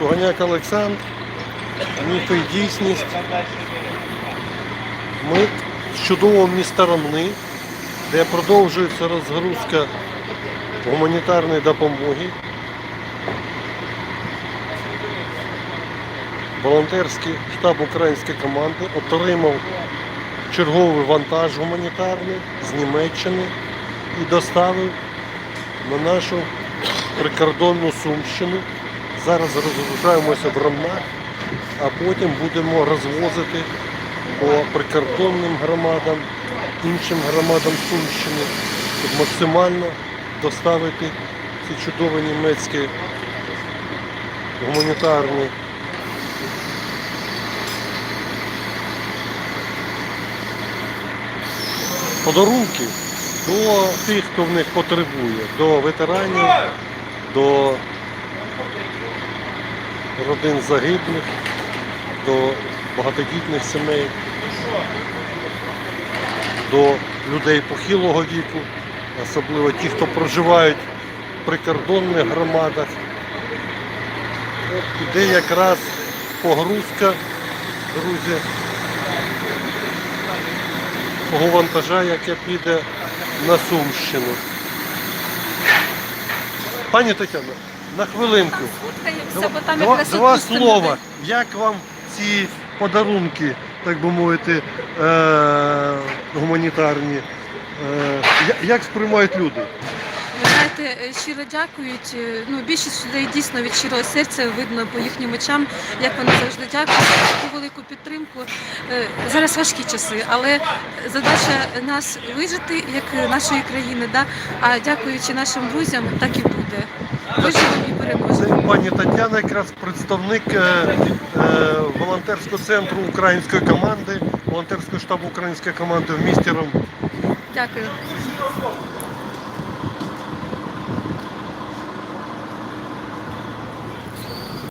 Суганяк Олександр, міфи і дійсність. Ми з чудового міста Ромни, де продовжується розгрузка гуманітарної допомоги. Волонтерський штаб української команди отримав черговий вантаж гуманітарний з Німеччини і доставив на нашу прикордонну Сумщину. Зараз розгружаємося в Ромнах, а потім будемо розвозити по прикордонним громадам, іншим громадам Сумщини, щоб максимально доставити ці чудові німецькі гуманітарні подарунки до тих, хто в них потребує, до ветеранів, до родин загиблих, до багатодітних сімей, до людей похилого віку, особливо ті, хто проживають в прикордонних громадах. Іде якраз погрузка, друзі, того вантажа, яке піде на Сумщину. Пані Тетяно, на хвилинку. Два, два слова. Як вам ці подарунки, так би мовити, е- гуманітарні? Е- як сприймають люди? Ви знаєте, е, щиро дякують. Е, Ну, більшість людей дійсно від щирого серця видно по їхнім очам, як вони завжди дякують за таку велику підтримку. Е, Зараз важкі часи, але задача нас вижити як нашої країни. Да? А дякуючи нашим друзям, так і буде. Це пані Тетяна, якраз представник е, е, волонтерського центру української команди, волонтерського штабу української команди в місті Ром. Дякую.